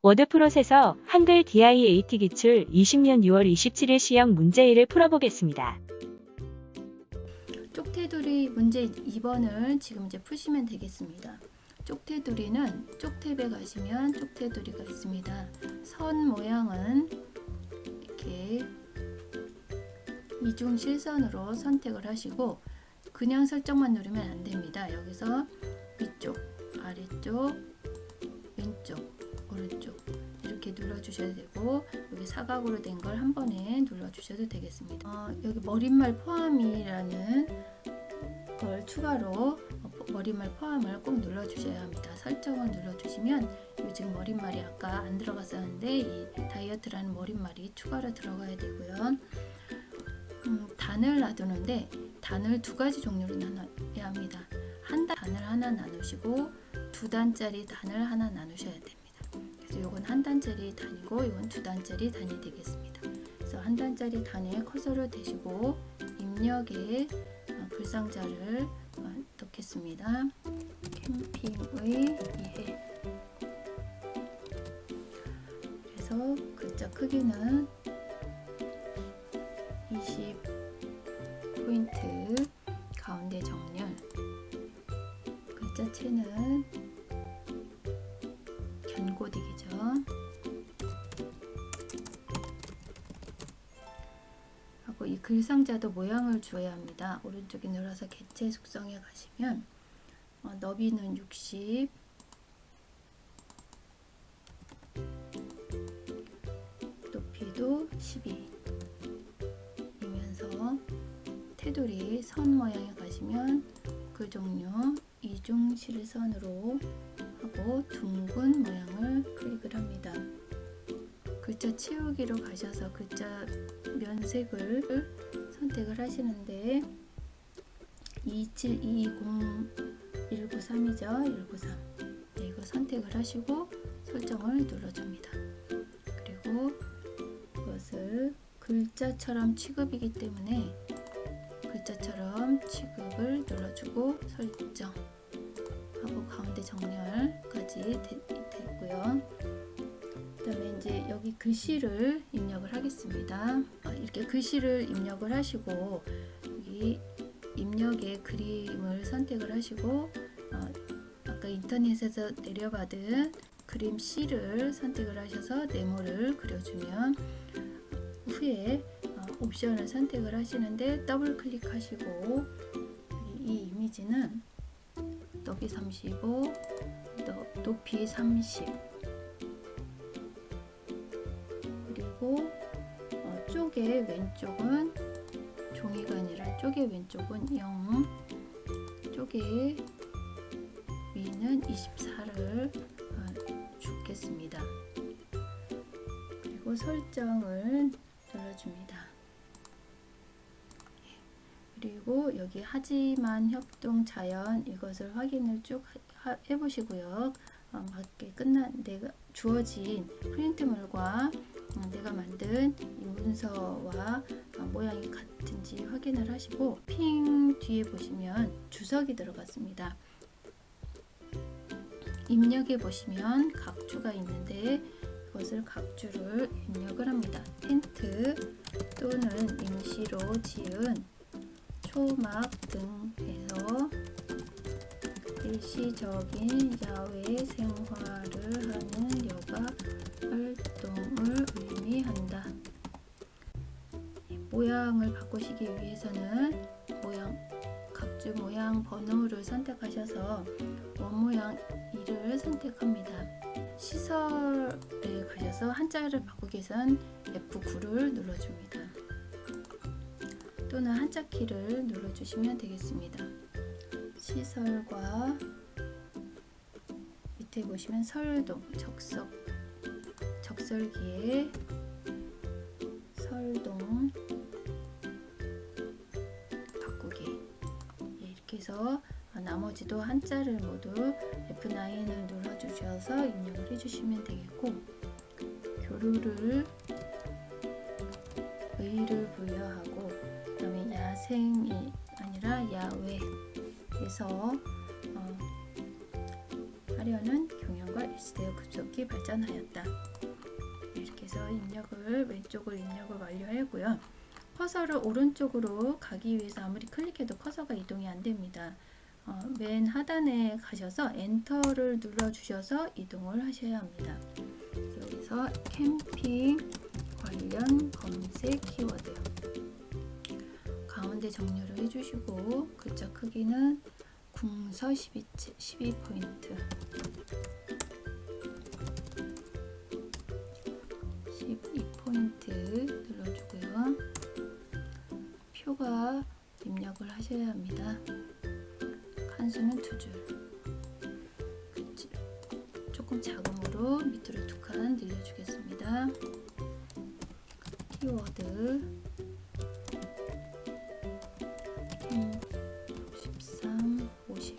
워드 프로세서 한글 DIAT 기출 20년 6월 27일 시험 문제 1을 풀어보겠습니다. 쪽테두리 문제 2번을 지금 이제 푸시면 되겠습니다. 쪽테두리는 쪽탭에 가시면 쪽테두리가 있습니다. 선 모양은 이렇게 이중 실선으로 선택을 하시고 그냥 설정만 누르면 안 됩니다. 여기서 위쪽, 아래쪽, 눌러주셔야 되고 여기 사각으로 된 걸 한 번에 눌러주셔도 되겠습니다. 어, 여기 머릿말 포함이라는 걸 추가로 어, 머릿말 포함을 꼭 눌러주셔야 합니다. 설정을 눌러주시면 이 지금 머릿말이 아까 안 들어갔었는데 이 다이어트라는 머릿말이 추가로 들어가야 되고요. 음, 단을 놔두는데 단을 두 가지 종류로 나눠야 합니다. 한 단을 하나 나누시고 두 단짜리 단을 하나 나누셔야 됩니다. 그래서 이건 한 단짜리 단이고 이건 두 단짜리 단이 되겠습니다. 그래서 한 단짜리 단에 커서를 대시고 입력에 어, 불상자를 어, 넣겠습니다. 캠핑의 이해. 그래서 글자 크기는 20 글상자도 모양을 주어야 합니다. 오른쪽에 눌러서 개체 속성에 가시면 어, 너비는 60 높이도 12 이면서 테두리 선 모양에 가시면 글 종류 이중 실선으로 하고 둥근 모양을 클릭을 합니다. 글자 채우기로 가셔서 글자 면색을 선택을 하시는데 27220-193이죠. 193. 네, 이거 선택을 하시고 설정을 눌러줍니다. 그리고 이것을 글자처럼 취급이기 때문에 글자처럼 취급을 눌러주고 설정 하고 가운데 정렬까지 되, 됐고요. 그다음에 이제 여기 글씨를 입력을 하겠습니다. 어, 이렇게 글씨를 입력을 하시고 여기 입력의 그림을 선택을 하시고 어, 아까 인터넷에서 내려받은 그림 C를 선택을 하셔서 네모를 그려주면 후에 어, 옵션을 선택을 하시는데 더블 클릭하시고 이 이미지는 높이 35, 너- 높이 30 왼쪽은 종이가 아니라 쪽의 왼쪽은 0 쪽의 위는 24를 어, 주겠습니다. 그리고 설정을 눌러줍니다. 그리고 여기 하지만 협동 자연 이것을 확인을 쭉 하- 해보시고요. 어, 맞게 끝난 내가 주어진 프린트물과 어, 내가 만든 이 문서와 어, 모양이 같은지 확인을 하시고 핑 뒤에 보시면 주석이 들어갔습니다. 입력해 보시면 각주가 있는데 이것을 각주를 입력을 합니다. 텐트 또는 임시로 지은 초막 등에서 일시적인 야외 생활을 하는 여가 활동을 모양을 바꾸시기 위해서는 모양 각주 모양 번호를 선택하셔서 원모양 2를 선택합니다. 시설에 가셔서 한자를 바꾸기 위해선 F9를 눌러줍니다. 또는 한자 키를 눌러주시면 되겠습니다. 시설과 밑에 보시면 설동, 적석, 적설기에 해서 나머지도 한자를 모두 F9을 눌러주셔서 입력을 해주시면 되겠고 교류를 의의를 부여하고 그다음에 야생이 아니라 야외에서 어, 하려는 경영과 비슷해요. 급속히 발전하였다. 이렇게 해서 입력을 왼쪽으로 입력을 완료하고요. 커서를 오른쪽으로 가기 위해서 아무리 클릭해도 커서가 이동이 안 됩니다. 어, 맨 하단에 가셔서 엔터를 눌러 주셔서 이동을 하셔야 합니다. 여기서 캠핑 관련 검색 키워드 가운데 정렬을 해주시고 글자 크기는 궁서 12, 12포인트 12포인트 하셔야 합니다. 칸수는 두 줄. 그치. 조금 작음으로 밑으로 두 칸 늘려주겠습니다. 키워드 캠 13, 50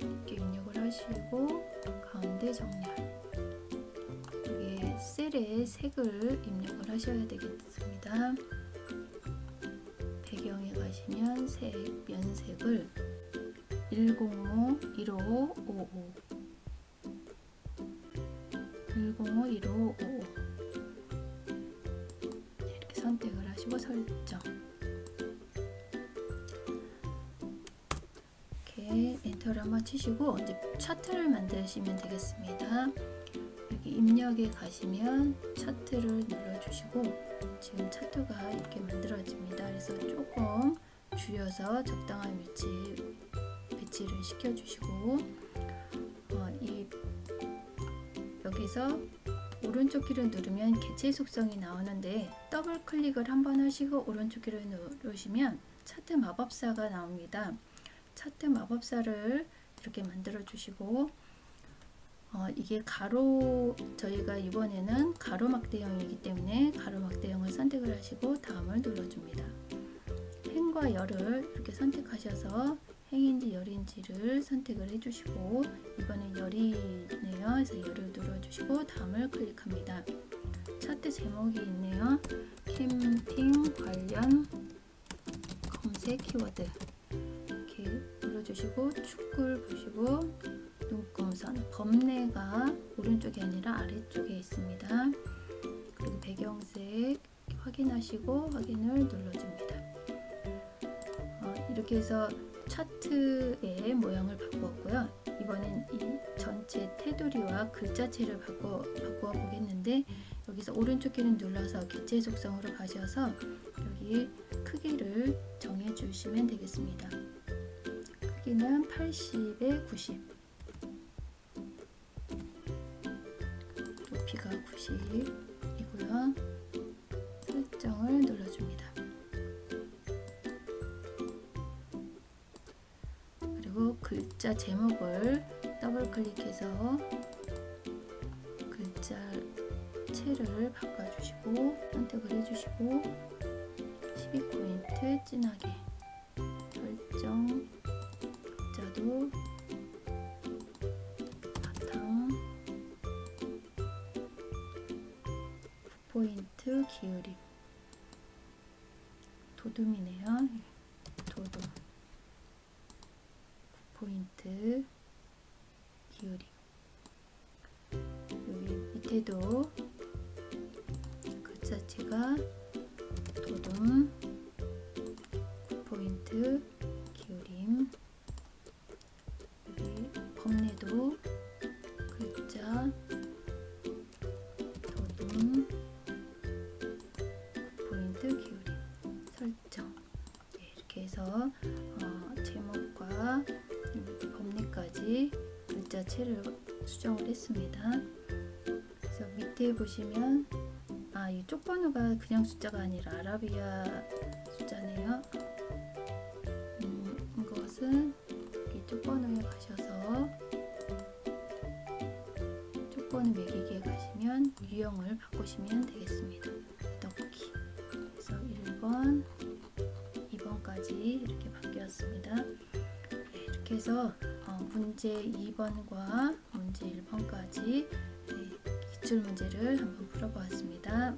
이렇게 입력을 하시고 가운데 정렬 여기에 셀에 색을 입력을 하셔야 되겠습니다. 배경에 가시면 색, 면색을 105, 15, 55 105, 15, 55 이렇게 선택을 하시고 설정 이렇게 엔터를 한번 치시고 이제 차트를 만드시면 되겠습니다. 여기 입력에 가시면 차트를 눌러주시고 지금 차트가 이렇게 만들어집니다. 그래서 조금 줄여서 적당한 위치 배치를 시켜주시고 어, 이 여기서 오른쪽 키를 누르면 개체 속성이 나오는데 더블 클릭을 한번 하시고 오른쪽 키를 누르시면 차트 마법사가 나옵니다. 차트 마법사를 이렇게 만들어 주시고 어, 이게 가로 저희가 이번에는 가로막 대형이기 때문에 가로막 대형을 선택을 하시고 다음을 눌러줍니다. 행과 열을 이렇게 선택하셔서 행인지 열인지를 선택을 해주시고 이번엔 열이네요. 그래서 열을 눌러주시고 다음을 클릭합니다. 차트 제목이 있네요. 캠핑 관련 검색 키워드 이렇게 눌러주시고 축구를 보시고 눈금선 범례가 오른쪽이 아니라 아래쪽에 있습니다. 그리고 배경색 확인하시고 확인을 눌러줍니다. 어, 이렇게 해서 차트의 모양을 바꾸었고요. 이번엔 이 전체 테두리와 글자체를 바꿔, 바꾸어 보겠는데 여기서 오른쪽 키를 눌러서 개체 속성으로 가셔서 여기 크기를 정해 주시면 되겠습니다. 크기는 80에 90 높이가 90이고요. 설정을 글자 제목을 더블 클릭해서 글자 채를 바꿔주시고 선택을 해주시고 12포인트 진하게 설정 글자도 바탕 포인트 기울임. 도둠이네요 도둠 포인트 기울임 여기 밑에도 글자체가 도둠 포인트 글자체를 수정을 했습니다. 그래서 밑에 보시면 아, 이 쪽 번호가 그냥 숫자가 아니라 아라비아 숫자네요. 음, 이것은 이 쪽 번호에 가셔서 쪽번호 매기기에 가시면 유형을 바꾸시면 되겠습니다. 떡볶이. 그래서 1번, 2번까지 이렇게 바뀌었습니다. 네, 이렇게 해서 어, 문제 2번과 문제 1번까지 네, 기출 문제를 한번 풀어보았습니다.